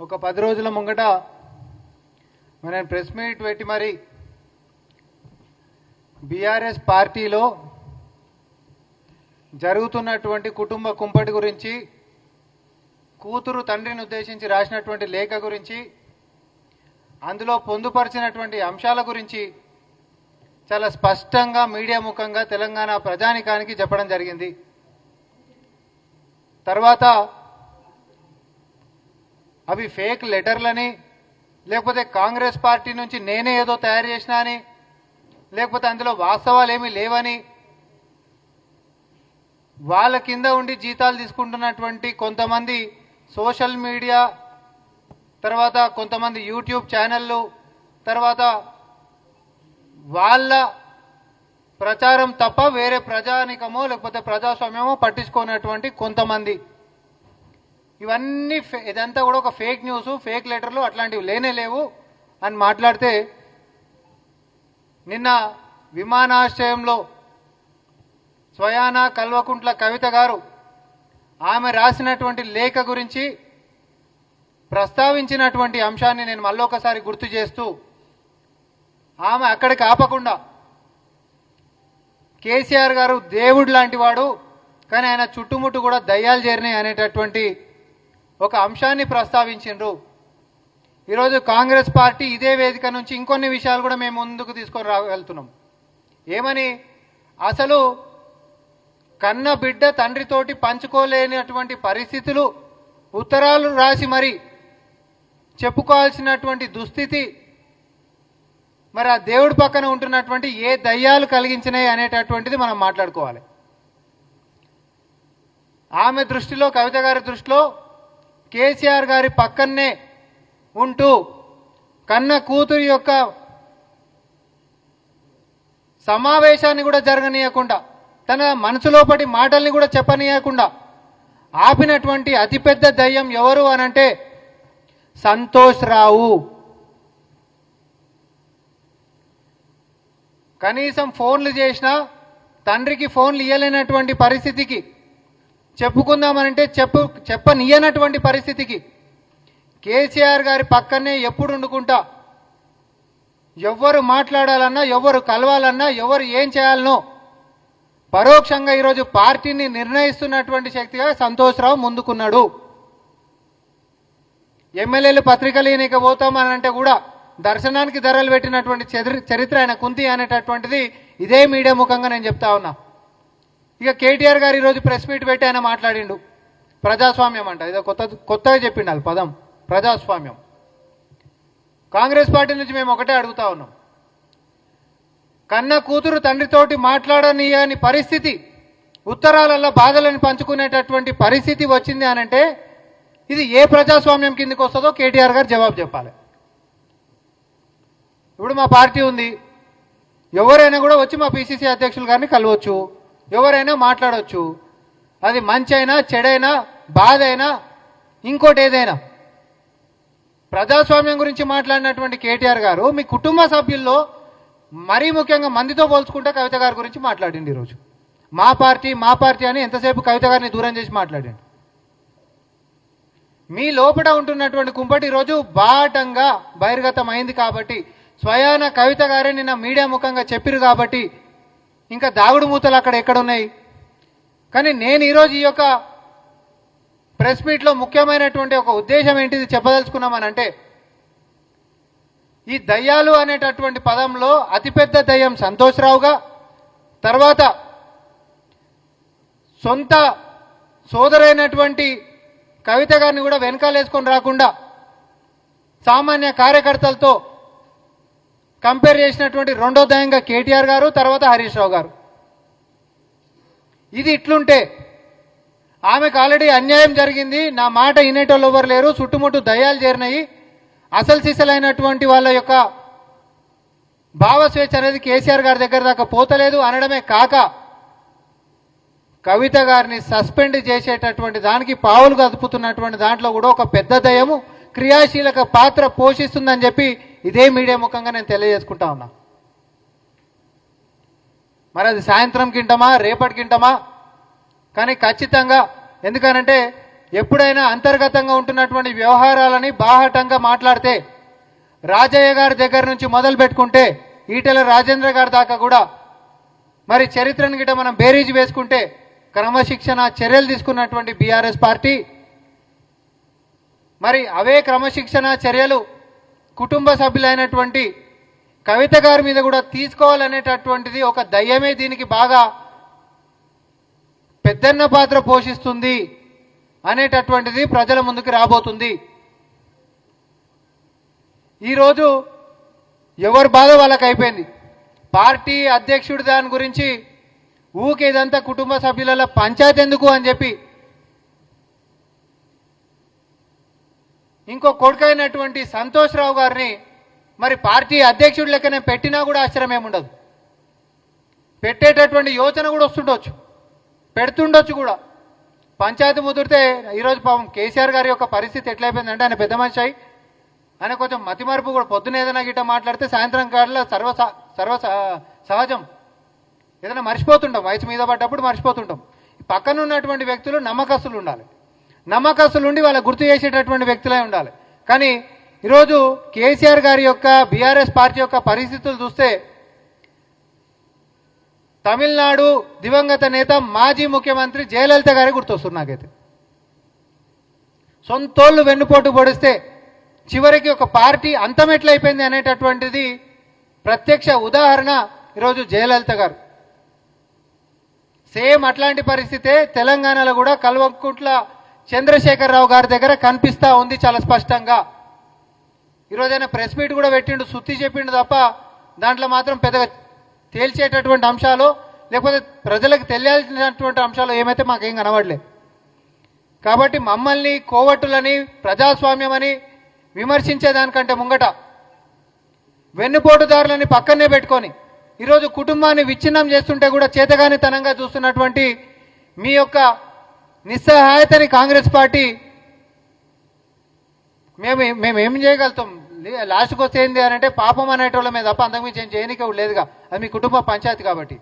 ఒక పది రోజుల ముంగట మనం నేను ప్రెస్ మీట్ పెట్టి మరి బీఆర్ఎస్ పార్టీలో జరుగుతున్నటువంటి కుటుంబ కుంపటి గురించి కూతురు తండ్రిని ఉద్దేశించి రాసినటువంటి లేఖ గురించి అందులో పొందుపరిచినటువంటి అంశాల గురించి చాలా స్పష్టంగా మీడియా ముఖంగా తెలంగాణ ప్రజానికానికి చెప్పడం జరిగింది. తర్వాత అవి ఫేక్ లెటర్లని లేకపోతే కాంగ్రెస్ పార్టీ నుంచి నేనే ఏదో తయారు చేసినా అని లేకపోతే అందులో వాస్తవాలు ఏమీ లేవని వాళ్ళ కింద ఉండి జీతాలు తీసుకుంటున్నటువంటి కొంతమంది సోషల్ మీడియా తర్వాత కొంతమంది యూట్యూబ్ ఛానళ్ళు తర్వాత వాళ్ళ ప్రచారం తప్ప వేరే ప్రజానికమో లేకపోతే ప్రజాస్వామ్యమో పట్టించుకున్నటువంటి కొంతమంది ఇవన్నీ ఫే- ఇదంతా కూడా ఒక ఫేక్ న్యూస్ ఫేక్ లెటర్లు అట్లాంటివి లేనే లేవు. అని మాట్లాడితే నిన్న విమానాశ్రయంలో స్వయాన కల్వకుంట్ల కవిత గారు ఆమె రాసినటువంటి లేఖ గురించి ప్రస్తావించినటువంటి అంశాన్ని నేను మళ్ళొకసారి గుర్తు చేస్తూ ఆమె అక్కడికి ఆపకుండా కేసీఆర్ గారు దేవుడు లాంటి వాడు కానీ ఆయన చుట్టుముట్టు కూడా దయ్యాలు చేరినాయి అనేటటువంటి ఒక అంశాన్ని ప్రస్తావించిండ్రు. ఈరోజు కాంగ్రెస్ పార్టీ ఇదే వేదిక నుంచి ఇంకొన్ని విషయాలు కూడా మేము ముందుకు తీసుకొని రాగలుగుతున్నాం ఏమని? అసలు కన్న బిడ్డ తండ్రితోటి పంచుకోలేనటువంటి పరిస్థితులు ఉత్తరాలు రాసి మరి చెప్పుకోవాల్సినటువంటి దుస్థితి మరి ఆ దేవుడి పక్కన ఉంటున్నటువంటి ఏ దయ్యాలు కలిగించినాయి అనేటటువంటిది మనం మాట్లాడుకోవాలి. ఆమె దృష్టిలో కవిత గారి దృష్టిలో కేసీఆర్ గారి పక్కనే ఉంటూ కన్న కూతురి యొక్క సమావేశాన్ని కూడా జరగనీయకుండా తన మనసులోపటి మాటల్ని కూడా చెప్పనీయకుండా ఆపినటువంటి అతిపెద్ద దయ్యం ఎవరు అనంటే సంతోష్ రావు. కనీసం ఫోన్లు చేసినా తండ్రికి ఫోన్లు ఇయ్యలేనటువంటి పరిస్థితికి చెప్పుకుందామనంటే చెప్పు చెప్పనియనటువంటి పరిస్థితికి. కేసీఆర్ గారి పక్కనే ఎప్పుడు వండుకుంటా ఎవ్వరు మాట్లాడాలన్నా ఎవరు కలవాలన్నా ఎవరు ఏం చేయాలనో. పరోక్షంగా ఈరోజు పార్టీని నిర్ణయిస్తున్నటువంటి శక్తిగా సంతోష్రావు ముందుకున్నాడు. ఎమ్మెల్యేలు పత్రికలు ఈయనకి పోతామనంటే కూడా దర్శనానికి ధరలు పెట్టినటువంటి చరిత్ర ఆయన కుంతి అనేటటువంటిది ఇదే మీడియా ముఖంగా నేను చెప్తా ఉన్నా. ఇక కేటీఆర్ గారు ఈరోజు ప్రెస్ మీట్ పెట్టి ఆయన మాట్లాడిండు. ప్రజాస్వామ్యం అంట. ఇదో కొత్త కొత్తగా చెప్పిండు వాళ్ళు పదం. ప్రజాస్వామ్యం. కాంగ్రెస్ పార్టీ నుంచి మేము ఒకటే అడుగుతా ఉన్నాం. కన్న కూతురు తండ్రితోటి మాట్లాడనీయని పరిస్థితి ఉత్తరాలలో బాధలను పంచుకునేటటువంటి పరిస్థితి వచ్చింది అనంటే ఇది ఏ ప్రజాస్వామ్యం కిందకి వస్తుందో కేటీఆర్ గారు జవాబు చెప్పాలి. ఇప్పుడు మా పార్టీ ఉంది. ఎవరైనా కూడా వచ్చి మా పిసిసి అధ్యక్షులు గారిని కలవచ్చు. ఎవరైనా మాట్లాడవచ్చు అది మంచి అయినా చెడైనా బాధ అయినా ఇంకోటి ఏదైనా. ప్రజాస్వామ్యం గురించి మాట్లాడినటువంటి కేటీఆర్ గారు మీ కుటుంబ సభ్యుల్లో మరీ ముఖ్యంగా మందితో పోల్చుకుంటే కవిత గారి గురించి మాట్లాడింది ఈరోజు. మా పార్టీ మా పార్టీ అని ఎంతసేపు కవిత గారిని దూరం చేసి మాట్లాడండి. మీ లోపల ఉంటున్నటువంటి కుంపటి రోజు బాటంగా బహిర్గతం అయింది కాబట్టి స్వయాన కవిత గారే నిన్న మీడియా ముఖంగా చెప్పిరు కాబట్టి ఇంకా దాగుడు మూతలు అక్కడ ఎక్కడున్నాయి? కానీ నేను ఈరోజు ఈ యొక్క ప్రెస్ మీట్లో ముఖ్యమైనటువంటి ఒక ఉద్దేశం ఏంటిది చెప్పదలుచుకున్నామని అంటే ఈ దయ్యాలు అనేటటువంటి పదంలో అతిపెద్ద దయ్యం సంతోష్రావుగా తర్వాత సొంత సోదరైనటువంటి కవిత గారిని కూడా వెనకాలేసుకొని రాకుండా సామాన్య కార్యకర్తలతో కంపేర్ చేసినటువంటి రెండో దయంగా కేటీఆర్ గారు తర్వాత హరీష్ రావు గారు. ఇది ఇట్లుంటే ఆమెకు ఆల్రెడీ అన్యాయం జరిగింది నా మాట వినేటోళ్ళు ఎవరు లేరు చుట్టుముట్టు దయాలు చేరినాయి. అసలు సిసలైనటువంటి వాళ్ళ యొక్క భావస్వేచ్ఛ అనేది కేసీఆర్ గారి దగ్గర దాకా పోతలేదు అనడమే కాక కవిత గారిని సస్పెండ్ చేసేటటువంటి దానికి పావులు కదుపుతున్నటువంటి దాంట్లో కూడా ఒక పెద్ద దయము క్రియాశీలక పాత్ర పోషిస్తుందని చెప్పి ఇదే మీడియా ముఖంగా నేను తెలియజేసుకుంటా ఉన్నా. మరి అది సాయంత్రం కింటమా రేపటి కింటమా కానీ ఖచ్చితంగా ఎందుకనంటే ఎప్పుడైనా అంతర్గతంగా ఉంటున్నటువంటి వ్యవహారాలని బాహటంగా మాట్లాడితే రాజయ్య గారి దగ్గర నుంచి మొదలు పెట్టుకుంటే ఈటెల రాజేంద్ర గారి దాకా కూడా మరి చరిత్రను గిట మనం బేరీజ్ వేసుకుంటే క్రమశిక్షణ చర్యలు తీసుకున్నటువంటి బీఆర్ఎస్ పార్టీ. మరి అవే క్రమశిక్షణ చర్యలు కుటుంబ సభ్యులైనటువంటి కవిత గారి మీద కూడా తీసుకోవాలనేటటువంటిది ఒక దయ్యమే దీనికి బాగా పెద్దన్న పాత్ర పోషిస్తుంది అనేటటువంటిది ప్రజల ముందుకు రాబోతుంది. ఈరోజు ఎవరి బాధ వాళ్ళకి అయిపోయింది. పార్టీ అధ్యక్షుడు దాని గురించి ఊకేదంతా కుటుంబ సభ్యులలో పంచాయతీ ఎందుకు అని చెప్పి ఇంకో కొడుకైనటువంటి సంతోష్ రావు గారిని మరి పార్టీ అధ్యక్షుడి లెక్కనే పెట్టినా కూడా ఆశ్చర్యం ఏముండదు. పెట్టేటటువంటి యోచన కూడా వస్తుండొచ్చు. పెడుతుండొచ్చు కూడా. పంచాయతీ ముదిరితే ఈరోజు పాపం కేసీఆర్ గారి యొక్క పరిస్థితి ఎట్లయిపోయిందంటే ఆయన పెద్ద మనిషి అయి ఆయన కొంచెం మతిమరుపు కూడా పొద్దున ఏదైనా గిట్ట మాట్లాడితే సాయంత్రం కాడలో సర్వ స- సర్వ సహజం. ఏదైనా మర్చిపోతుంటాం. వయసు మీద పడ్డప్పుడు మర్చిపోతుంటాం. పక్కన ఉన్నటువంటి వ్యక్తులు నమ్మకస్తులు ఉండాలి. నమ్మకస్తులు ఉండి వాళ్ళ గుర్తు చేసేటటువంటి వ్యక్తులై ఉండాలి. కానీ ఈరోజు కేసీఆర్ గారి యొక్క బీఆర్ఎస్ పార్టీ యొక్క పరిస్థితులు చూస్తే తమిళనాడు దివంగత నేత మాజీ ముఖ్యమంత్రి జయలలిత గారి గుర్తొస్తుంది నాకైతే. సొంతోళ్ళు వెన్నుపోటు పొడిస్తే చివరికి ఒక పార్టీ అంతమెట్లయిపోయింది అనేటటువంటిది ప్రత్యక్ష ఉదాహరణ ఈరోజు జయలలిత గారు. సేమ్ అట్లాంటి పరిస్థితే తెలంగాణలో కూడా కల్వకుంట్ల చంద్రశేఖరరావు గారి దగ్గర కనిపిస్తా ఉంది చాలా స్పష్టంగా. ఈరోజు ఆయన ప్రెస్ మీట్ కూడా పెట్టిండు సుత్తి చెప్పిండు తప్ప దాంట్లో మాత్రం పెద్దగా తేల్చేటటువంటి అంశాలు లేకపోతే ప్రజలకు తెలియాల్సినటువంటి అంశాలు ఏమైతే మాకేం కనబడలేదు కాబట్టి మమ్మల్ని కోవట్టులని ప్రజాస్వామ్యమని విమర్శించేదానికంటే ముంగట వెన్నుపోటుదారులని పక్కనే పెట్టుకొని ఈరోజు కుటుంబాన్ని విచ్ఛిన్నం చేస్తుంటే కూడా చేతగానితనంగా చూస్తున్నటువంటి మీ యొక్క నిస్సహాయతని కాంగ్రెస్ పార్టీ మేము మేము ఏం చేయగలుగుతాం? లాస్ట్కి వస్తే ఏంది అని అంటే పాపం అనేటోళ్ళమే తప్ప అంతకుమించి ఏం చేయనికే లేదుగా. అది మీ కుటుంబ పంచాయతీ కాబట్టి.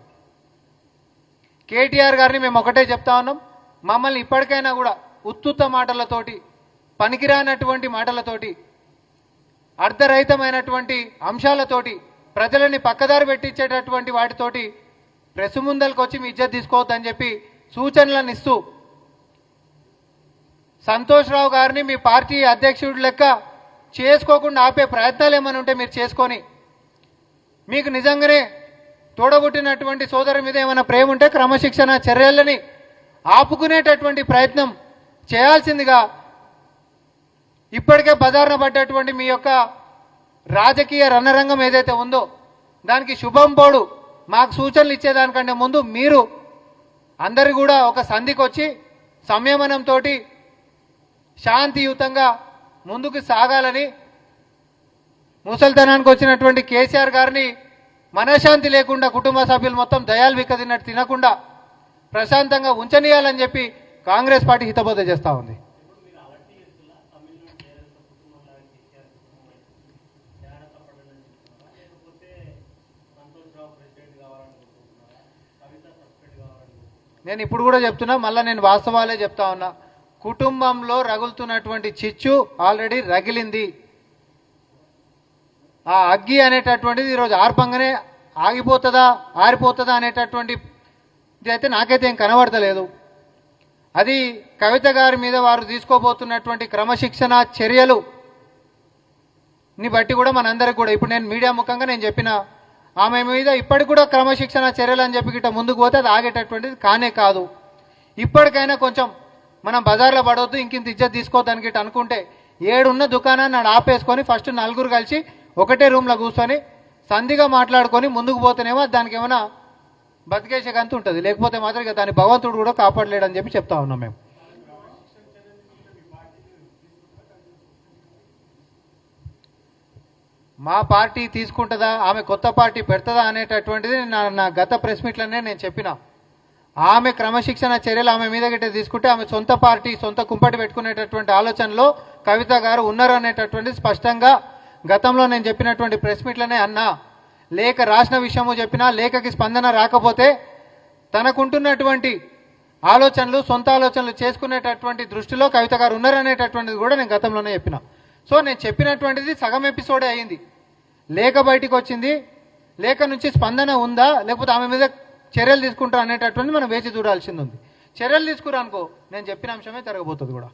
కేటీఆర్ గారిని మేము ఒకటే చెప్తా ఉన్నాం. మమ్మల్ని ఇప్పటికైనా కూడా ఉత్తుత్త మాటలతోటి పనికిరానటువంటి మాటలతోటి అర్ధరహితమైనటువంటి అంశాలతోటి ప్రజలని పక్కదారి పెట్టించేటటువంటి వాటితోటి ప్రెస్ ముందరికి వచ్చి మీ ఇజ్జత్ తీసుకోవద్దని చెప్పి సూచనలను ఇస్తూ సంతోష్ రావు గారిని మీ పార్టీ అధ్యక్షుడు లెక్క చేసుకోకుండా ఆపే ప్రయత్నాలు ఏమైనా ఉంటే మీరు చేసుకొని మీకు నిజంగానే తోడబుట్టినటువంటి సోదరు మీద ఏమైనా ప్రేమ ఉంటే క్రమశిక్షణ చర్యలని ఆపుకునేటటువంటి ప్రయత్నం చేయాల్సిందిగా ఇప్పటికే బజారున పడ్డటువంటి మీ యొక్క రాజకీయ రణరంగం ఏదైతే ఉందో దానికి శుభం పోడు. మాకు సూచనలు ఇచ్చేదానికంటే ముందు మీరు అందరు కూడా ఒక సంధికి వచ్చి సంయమనంతో శాంతియుతంగా ముందుకు సాగాలని ముసల్తనానికి వచ్చినటువంటి కేసీఆర్ గారిని మనశ్శాంతి లేకుండా కుటుంబ సభ్యులు మొత్తం దయాలు విక్కదినట్టు తినకుండా ప్రశాంతంగా ఉంచనీయాలని చెప్పి కాంగ్రెస్ పార్టీ హితబోధ చేస్తూ ఉంది. నేను ఇప్పుడు కూడా చెప్తున్నా మళ్ళీ నేను వాస్తవాలే చెప్తా ఉన్నా. కుటుంబంలో రగులుతున్నటువంటి చిచ్చు ఆల్రెడీ రగిలింది. ఆ అగ్గి అనేటటువంటిది ఈరోజు ఆర్పంగానే ఆగిపోతుందా ఆరిపోతుందా అనేటటువంటి ఇది అయితే నాకైతే ఏం కనబడతలేదు. అది కవిత గారి మీద వారు తీసుకోబోతున్నటువంటి క్రమశిక్షణ చర్యలు ని బట్టి కూడా మనందరికి కూడా. ఇప్పుడు నేను మీడియా ముఖంగా నేను చెప్పిన ఆమె మీద ఇప్పటికి కూడా క్రమశిక్షణ చర్యలు అని చెప్పి గిట్ట ముందుకు పోతే అది ఆగేటటువంటిది కానే కాదు. ఇప్పటికైనా కొంచెం మనం బజార్లో పడవద్దు ఇంకింత ఇజ్జత్ తీసుకోవద్దని గిట్ట అనుకుంటే ఏడున్న దుకాణాన్ని నన్ను ఆపేసుకొని ఫస్ట్ నలుగురు కలిసి ఒకటే రూమ్లో కూర్చొని సంధిగా మాట్లాడుకొని ముందుకు పోతేనేమో దానికి ఏమైనా బతికేసే గంతు ఉంటుంది. లేకపోతే మాత్రం ఇక దాని భగవంతుడు కూడా కాపాడలేడని చెప్పి చెప్తా ఉన్నాం మేము. మా పార్టీ తీసుకుంటుందా ఆమె కొత్త పార్టీ పెడుతుందా అనేటటువంటిది నా నా గత ప్రెస్ మీట్లోనే నేను చెప్పిన. ఆమె క్రమశిక్షణ చర్యలు ఆమె మీద గిట్ట తీసుకుంటే ఆమె సొంత పార్టీ సొంత కుంపటి పెట్టుకునేటటువంటి ఆలోచనలో కవిత గారు ఉన్నారు అనేటటువంటి స్పష్టంగా గతంలో నేను చెప్పినటువంటి ప్రెస్ మీట్లనే అన్నా. లేఖ రాసిన విషయము చెప్పినా లేఖకి స్పందన రాకపోతే తనకుంటున్నటువంటి ఆలోచనలు సొంత ఆలోచనలు చేసుకునేటటువంటి దృష్టిలో కవిత గారు ఉన్నారనేటటువంటిది కూడా నేను గతంలోనే చెప్పిన. సో నేను చెప్పినటువంటిది సగం ఎపిసోడే అయింది. లేఖ బయటికి వచ్చింది లేఖ నుంచి స్పందన ఉందా? లేకపోతే ఆమె మీద చర్యలు తీసుకుంటా అనేటటువంటి మనం వేచి చూడాల్సింది ఉంది. చర్యలు తీసుకురా అనుకో నేను చెప్పిన అంశమే జరగబోతుంది కూడా.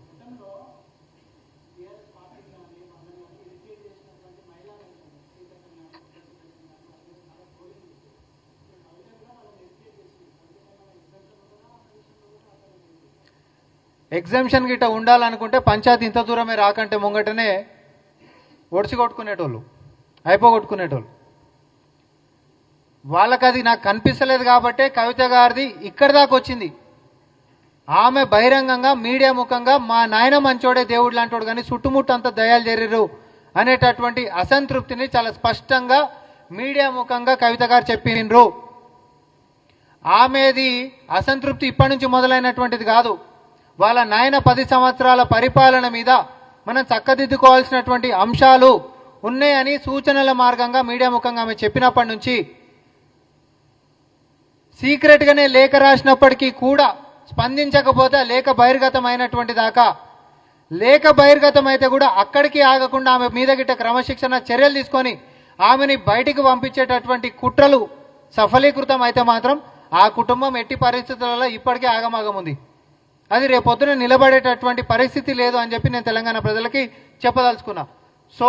ఎగ్జామ్షన్ గిట్ట ఉండాలనుకుంటే పంచాయతీ ఇంత దూరమే రాకంటే ముంగటనే ఒడిసి కొట్టుకునేటోళ్ళు అయిపోగొట్టుకునేటోళ్ళు. వాళ్ళకి అది నాకు కనిపిస్తలేదు కాబట్టే కవిత గారిది ఇక్కడి దాకా వచ్చింది. ఆమె బహిరంగంగా మీడియా ముఖంగా మా నాయన మంచోడే దేవుడు లాంటోడు కానీ చుట్టుముట్టంతా దయాలు జరిరు అనేటటువంటి అసంతృప్తిని చాలా స్పష్టంగా మీడియా ముఖంగా కవిత గారు చెప్పినరు ఆమెది అసంతృప్తి ఇప్పటి నుంచి మొదలైనటువంటిది కాదు. వాళ్ళ నాయన పది సంవత్సరాల పరిపాలన మీద మనం చక్కదిద్దుకోవాల్సినటువంటి అంశాలు ఉన్నాయని సూచనల మార్గంగా మీడియా ముఖంగా ఆమె చెప్పినప్పటి నుంచి సీక్రెట్గానే లేఖ రాసినప్పటికీ కూడా స్పందించకపోతే లేఖ బహిర్గతం అయినటువంటి దాకా. లేఖ బహిర్గతం అయితే కూడా అక్కడికి ఆగకుండా ఆమె మీద గిట్ట క్రమశిక్షణ చర్యలు తీసుకొని ఆమెని బయటికి పంపించేటటువంటి కుట్రలు సఫలీకృతం అయితే మాత్రం ఆ కుటుంబం ఎట్టి పరిస్థితులలో ఇప్పటికే ఆగమాగం ఉంది అది రేపొద్దున నిలబడేటటువంటి పరిస్థితి లేదు అని చెప్పి నేను తెలంగాణ ప్రజలకి చెప్పదలుచుకున్నా. సో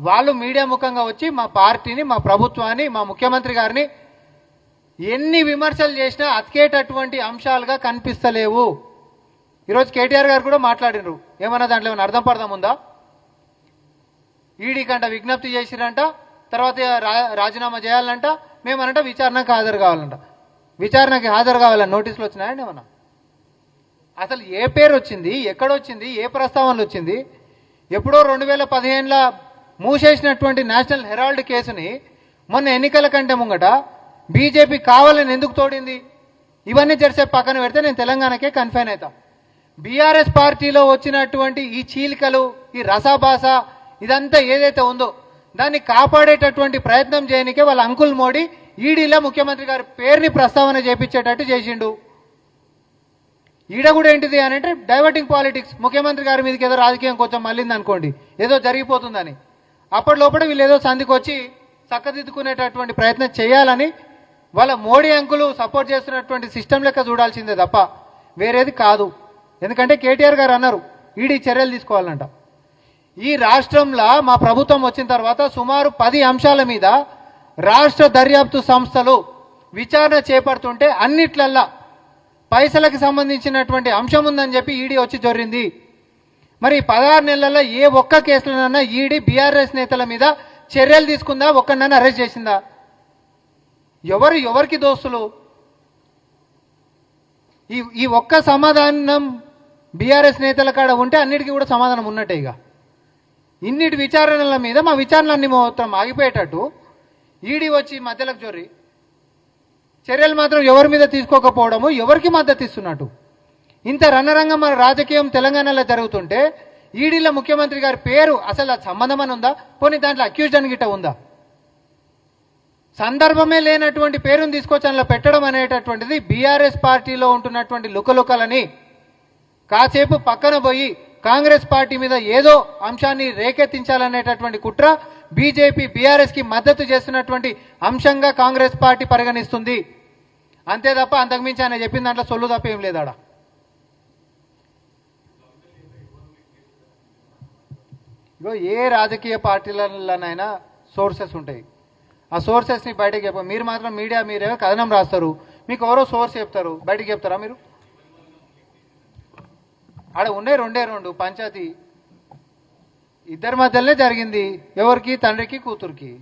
వాళ్ళు మీడియా ముఖంగా వచ్చి మా పార్టీని మా ప్రభుత్వాన్ని మా ముఖ్యమంత్రి గారిని ఎన్ని విమర్శలు చేసినా అతికేటటువంటి అంశాలుగా కనిపిస్తలేవు. ఈరోజు కేటీఆర్ గారు కూడా మాట్లాడినరు. ఏమన్నా దాంట్లో ఏమైనా అర్థం పడదాం ఉందా? ఈడీ కంట విజ్ఞప్తి చేసిరంట తర్వాత రా- రాజీనామా చేయాలంట మేమనంట విచారణకు హాజరు కావాలంట. విచారణకి హాజరు కావాలని నోటీసులు వచ్చినాయండి ఏమన్నా? అసలు ఏ పేరు వచ్చింది ఎక్కడొచ్చింది ఏ ప్రస్తావనలు వచ్చింది? ఎప్పుడో రెండు వేల పదిహేనులో మూసేసినటువంటి నేషనల్ హెరాల్డ్ కేసుని మొన్న ఎన్నికల కంటే ముంగట బీజేపీ కావాలని ఎందుకు తోడింది? ఇవన్నీ జరిసే పక్కన పెడితే నేను తెలంగాణకే కన్ఫైన్ అవుతా. బీఆర్ఎస్ పార్టీలో వచ్చినటువంటి ఈ చీలికలు ఈ రసాభాస ఇదంతా ఏదైతే ఉందో దాన్ని కాపాడేటటువంటి ప్రయత్నం చేయనికే వాళ్ళ అంకుల్ మోడీ ఈడీలో ముఖ్యమంత్రి గారి పేరుని ప్రస్తావన చేపించేటట్టు చేసిండు. ఈడ కూడా ఏంటిది అని అంటే డైవర్టింగ్ పాలిటిక్స్ ముఖ్యమంత్రి గారి మీదకి ఏదో రాజకీయం కొంచెం మళ్ళింది అనుకోండి ఏదో జరిగిపోతుందని. అప్పటి లోపల వీళ్ళు ఏదో సంధికి వచ్చి చక్కదిద్దుకునేటటువంటి ప్రయత్నం చేయాలని వాళ్ళ మోడీ అంకులు సపోర్ట్ చేస్తున్నటువంటి సిస్టమ్ లెక్క చూడాల్సిందే తప్ప వేరేది కాదు. ఎందుకంటే కేటీఆర్ గారు అన్నారు ఈడీ చర్యలు తీసుకోవాలంట. ఈ రాష్ట్రంలో మా ప్రభుత్వం వచ్చిన తర్వాత సుమారు పది అంశాల మీద రాష్ట్ర దర్యాప్తు సంస్థలు విచారణ చేపడుతుంటే అన్నిట్లల్లా పైసలకు సంబంధించినటువంటి అంశం ఉందని చెప్పి ఈడీ వచ్చి జొరింది మరి పదహారు నెలల్లో ఏ ఒక్క కేసులోనన్నా ఈడీ బీఆర్ఎస్ నేతల మీద చర్యలు తీసుకుందా ఒక్కడన్నా అరెస్ట్ చేసిందా? ఎవరు ఎవరికి దోస్తులు? ఈ ఈ ఒక్క సమాధానం బీఆర్ఎస్ నేతల కాడ ఉంటే అన్నిటికీ కూడా సమాధానం ఉన్నట్టే ఇక. ఇన్నిటి విచారణల మీద మా విచారణలన్నీ మొత్తం ఆగిపోయేటట్టు ఈడీ వచ్చి మధ్యలోకి జొర్రి చర్యలు మాత్రం ఎవరి మీద తీసుకోకపోవడము ఎవరికి మద్దతు ఇస్తున్నట్టు. ఇంత రణరంగం మన రాజకీయం తెలంగాణలో జరుగుతుంటే ఈడీలో ముఖ్యమంత్రి గారి పేరు అసలు సంబంధం అని ఉందా? పోనీ దాంట్లో అక్యూజ్డ్ అని గిట్ట ఉందా? సందర్భమే లేనటువంటి పేరుని తీసుకొచ్చి అందులో పెట్టడం అనేటటువంటిది బీఆర్ఎస్ పార్టీలో ఉంటున్నటువంటి లుకలుకలని కాసేపు పక్కన పోయి కాంగ్రెస్ పార్టీ మీద ఏదో అంశాన్ని రేకెత్తించాలనేటటువంటి కుట్ర బీజేపీ బీఆర్ఎస్కి మద్దతు చేస్తున్నటువంటి అంశంగా కాంగ్రెస్ పార్టీ పరిగణిస్తుంది. అంతే తప్ప అంతకుమించి ఆయన చెప్పిన దాంట్లో సొల్లు తప్ప ఏం లేదాడ ఇగో ఏ రాజకీయ పార్టీలలోనైనా సోర్సెస్ ఉంటాయి. ఆ సోర్సెస్ని బయటకు చెప్ప మీరు మాత్రం మీడియా మీరేమో కథనం రాస్తారు. మీకు ఎవరో సోర్స్ చెప్తారు. బయటకు చెప్తారా మీరు? ఆడ ఉండే రెండే రెండు పంచాయతీ. ఇద్దరి మధ్యలోనే జరిగింది. ఎవరికి? తండ్రికి కూతురికి.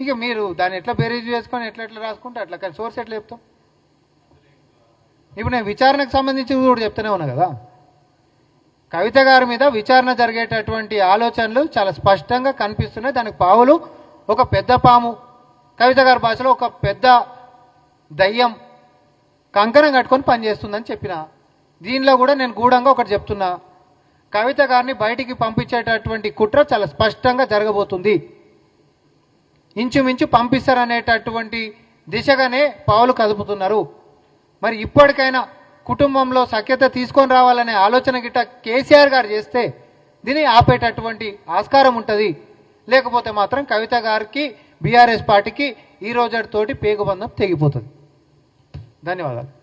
ఇక మీరు దాన్ని ఎట్లా బేరేజ్ చేసుకొని ఎట్లా ఎట్లా రాసుకుంటే అట్లా. కానీ సోర్స్ ఎట్లా చెప్తాం? ఇప్పుడు నేను విచారణకు సంబంధించి కూడా చెప్తూనే ఉన్నా కదా. కవిత గారి మీద విచారణ జరిగేటటువంటి ఆలోచనలు చాలా స్పష్టంగా కనిపిస్తున్నాయి. దానికి పావులు ఒక పెద్ద పాము. కవిత గారి భాషలో ఒక పెద్ద దయ్యం కంకణం కట్టుకొని పనిచేస్తుందని చెప్పిన. దీనిలో కూడా నేను గూఢంగా ఒకటి చెప్తున్నా. కవిత గారిని బయటికి పంపించేటటువంటి కుట్ర చాలా స్పష్టంగా జరగబోతుంది. ఇంచుమించు పంపిస్తారనేటటువంటి దిశగానే పావులు కదుపుతున్నారు. మరి ఇప్పటికైనా కుటుంబంలో సఖ్యత తీసుకొని రావాలనే ఆలోచన గిట్ట కేసీఆర్ గారు చేస్తే దీన్ని ఆపేటటువంటి ఆస్కారం ఉంటుంది. లేకపోతే మాత్రం కవిత గారికి బీఆర్ఎస్ పార్టీకి ఈ రోజుతోటి పేగుబంధం తెగిపోతుంది. ధన్యవాదాలు.